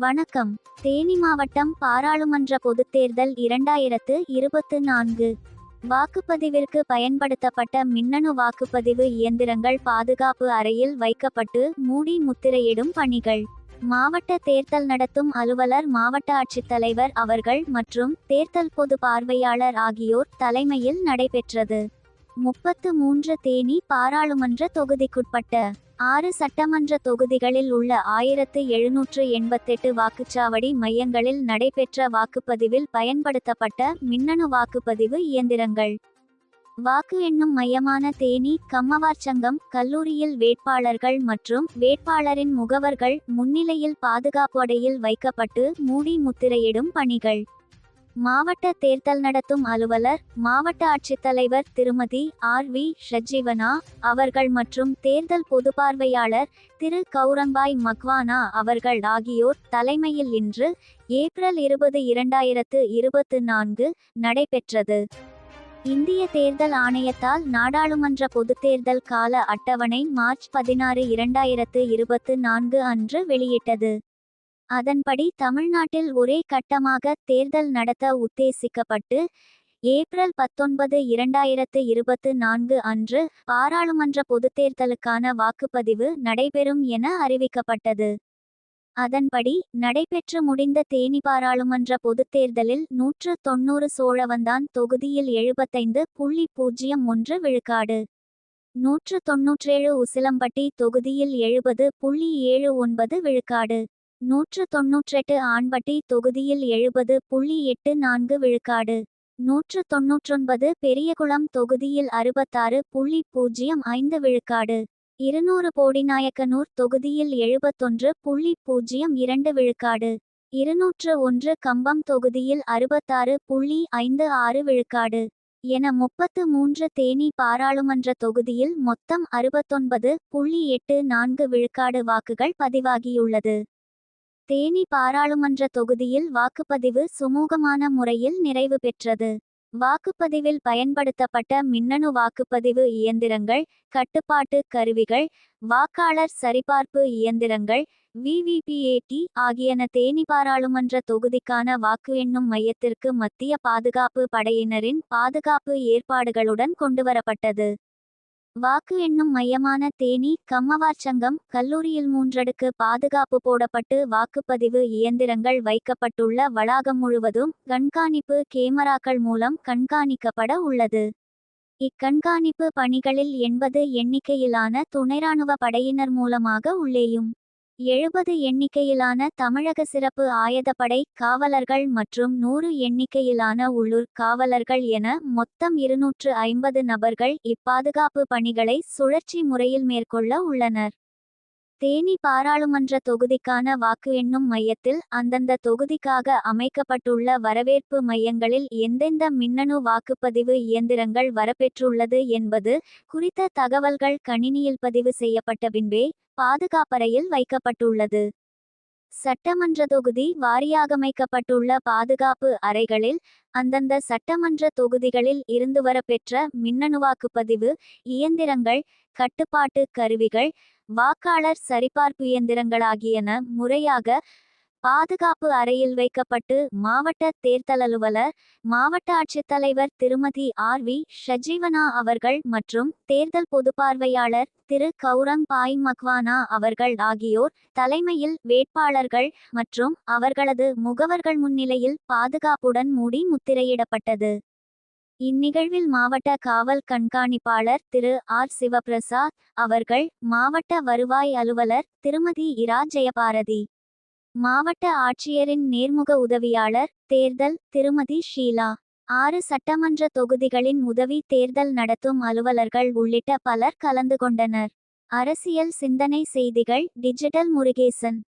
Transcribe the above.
வணக்கம். தேனி மாவட்டம் பாராளுமன்ற பொதுத் தேர்தல் இரண்டாயிரத்து இருபத்து நான்கு. வாக்குப்பதிவிற்கு பயன்படுத்தப்பட்ட மின்னணு வாக்குப்பதிவு இயந்திரங்கள் பாதுகாப்பு அறையில் வைக்கப்பட்டு மூடி முத்திரையிடும் பணிகள். மாவட்ட தேர்தல் நடத்தும் அலுவலர் மாவட்ட ஆட்சித்தலைவர் அவர்கள் மற்றும் தேர்தல் பொது பார்வையாளர் ஆகியோர் தலைமையில் நடைபெற்றது. முப்பத்து மூன்று தேனி பாராளுமன்ற தொகுதிக்குட்பட்ட ஆறு சட்டமன்ற தொகுதிகளில் உள்ள ஆயிரத்து எழுநூற்று எண்பத்தெட்டு வாக்குச்சாவடி மையங்களில் நடைபெற்ற வாக்குப்பதிவில் பயன்படுத்தப்பட்ட மின்னணு வாக்குப்பதிவு இயந்திரங்கள். வாக்கு எண்ணும் மையமான தேனி கம்மவார்ச்சங்கம் கல்லூரியில் வேட்பாளர்கள் மற்றும் வேட்பாளரின் முகவர்கள் முன்னிலையில் பாதுகாப்பு அடையில் வைக்கப்பட்டு மூடி முத்திரையிடும் பணிகள். மாவட்ட தேர்தல் நடத்தும் அலுவலர் மாவட்ட ஆட்சித்தலைவர் திருமதி ஆர் வி ஷஜீவனா அவர்கள் மற்றும் தேர்தல் பொதுப்பார்வையாளர் திரு கௌரங்பாய் மக்வானா அவர்கள் ஆகியோர் தலைமையில் இன்று ஏப்ரல் இருபது இரண்டாயிரத்து இருபத்து நான்கு நடைபெற்றது. இந்திய தேர்தல் ஆணையத்தால் நாடாளுமன்ற பொதுத் தேர்தல் கால அட்டவணை மார்ச் பதினாறு இரண்டாயிரத்து இருபத்து நான்கு அன்று வெளியிட்டது. அதன்படி தமிழ்நாட்டில் ஒரே கட்டமாக தேர்தல் நடத்த உத்தேசிக்கப்பட்டு ஏப்ரல் பத்தொன்பது இரண்டாயிரத்து இருபத்து நான்கு அன்று பாராளுமன்ற பொதுத் தேர்தலுக்கான வாக்குப்பதிவு நடைபெறும் என அறிவிக்கப்பட்டது. அதன்படி நடைபெற்று முடிந்த தேனி பாராளுமன்ற பொதுத் தேர்தலில் நூற்று தொன்னூறு சோழவந்தான் தொகுதியில் எழுபத்தைந்து புள்ளி பூஜ்ஜியம் ஒன்று விழுக்காடு நூற்று தொன்னூற்றேழு உசிலம்பட்டி தொகுதியில் எழுபது புள்ளி ஏழு ஒன்பது விழுக்காடு நூற்று தொன்னூற்றெட்டு ஆண்பட்டி தொகுதியில் எழுபது புள்ளி எட்டு நான்கு விழுக்காடு. நூற்று தொன்னூற்றொன்பது பெரியகுளம் தொகுதியில் அறுபத்தாறு புள்ளி பூஜ்ஜியம் ஐந்து விழுக்காடு. இருநூறு போடிநாயக்கனூர் தொகுதியில் எழுபத்தொன்று புள்ளி பூஜ்ஜியம் இரண்டு விழுக்காடு. இருநூற்று ஒன்று கம்பம் தொகுதியில் அறுபத்தாறு புள்ளி ஐந்து ஆறு விழுக்காடு. என முப்பத்து மூன்று தேனி பாராளுமன்ற தொகுதியில் மொத்தம் அறுபத்தொன்பது புள்ளி எட்டு நான்கு விழுக்காடு வாக்குகள் பதிவாகியுள்ளது. தேனி பாராளுமன்ற தொகுதியில் வாக்குப்பதிவு சுமூகமான முறையில் நிறைவு பெற்றது. வாக்குப்பதிவில் பயன்படுத்தப்பட்ட மின்னணு வாக்குப்பதிவு இயந்திரங்கள் கட்டுப்பாட்டு கருவிகள் வாக்காளர் சரிபார்ப்பு இயந்திரங்கள் விவிபிஏடி ஆகியன தேனி பாராளுமன்ற தொகுதிக்கான வாக்கு எண்ணும் மையத்திற்கு மத்திய பாதுகாப்பு படையினரின் பாதுகாப்பு ஏற்பாடுகளுடன் கொண்டுவரப்பட்டது. வாக்கு எண்ணும் மையமான தேனி கம்மவார்ச்சங்கம் கல்லூரியில் மூன்றடுக்கு பாதுகாப்பு போடப்பட்டு வாக்குப்பதிவு இயந்திரங்கள் வைக்கப்பட்டுள்ள வளாகம் முழுவதும் கண்காணிப்பு கேமராக்கள் மூலம் கண்காணிக்கப்பட உள்ளது. இக்கண்காணிப்பு பணிகளில் எண்பது எண்ணிக்கையிலான துணை ராணுவ படையினர் மூலமாக உள்ளேயும். எழுபது எண்ணிக்கையிலான தமிழக சிறப்பு ஆயுதப்படை காவலர்கள் மற்றும் நூறு எண்ணிக்கையிலான உள்ளூர் காவலர்கள் என மொத்தம் இருநூற்று ஐம்பது நபர்கள் இப்பாதுகாப்பு பணிகளை சுழற்சி முறையில் மேற்கொள்ள உள்ளனர். தேனி பாராளுமன்ற தொகுதிக்கான வாக்கு எண்ணும் மையத்தில் அந்தந்த தொகுதிக்காக அமைக்கப்பட்டுள்ள வரவேற்பு மையங்களில் எந்தெந்த மின்னணு வாக்குப்பதிவு இயந்திரங்கள் வரப்பெற்றுள்ளது என்பது குறித்த தகவல்கள் கணினியில் பதிவு செய்யப்பட்ட பின்பே பாதுகாப்பறையில் வைக்கப்பட்டுள்ளது. சட்டமன்ற தொகுதி வாரியாகமைக்கப்பட்டுள்ள பாதுகாப்பு அறைகளில் அந்தந்த சட்டமன்ற தொகுதிகளில் இருந்து வரப்பெற்ற மின்னணு வாக்குப்பதிவு இயந்திரங்கள் கட்டுப்பாட்டு கருவிகள் வாக்காளர் சரிபார்ப்பு இயந்திரங்களாகியன முறையாக பாதுகாப்பு அறையில் வைக்கப்பட்டு மாவட்ட தேர்தல் அலுவலர் மாவட்ட ஆட்சித்தலைவர் திருமதி ஆர் வி. ஷஜீவனா அவர்கள் மற்றும் தேர்தல் பொதுப்பார்வையாளர் திரு. கௌரங் பாய் மக்வானா அவர்கள் ஆகியோர் தலைமையில் வேட்பாளர்கள் மற்றும் அவர்களது முகவர்கள் முன்னிலையில் பாதுகாப்புடன் மூடி முத்திரையிடப்பட்டது. இந்நிகழ்வில் மாவட்ட காவல் கண்காணிப்பாளர் திரு. ஆர். சிவபிரசாத் அவர்கள் மாவட்ட வருவாய் அலுவலர் திருமதி இரா. ஜெயபாரதி. மாவட்ட ஆட்சியரின் நேர்முக உதவியாளர் தேர்தல் திருமதி ஷீலா. ஆறு சட்டமன்ற தொகுதிகளின் உதவி தேர்தல் நடத்தும் அலுவலர்கள் உள்ளிட்ட பலர் கலந்து கொண்டனர். அரசியல் சிந்தனை செய்திகள் டிஜிட்டல் முருகேசன்.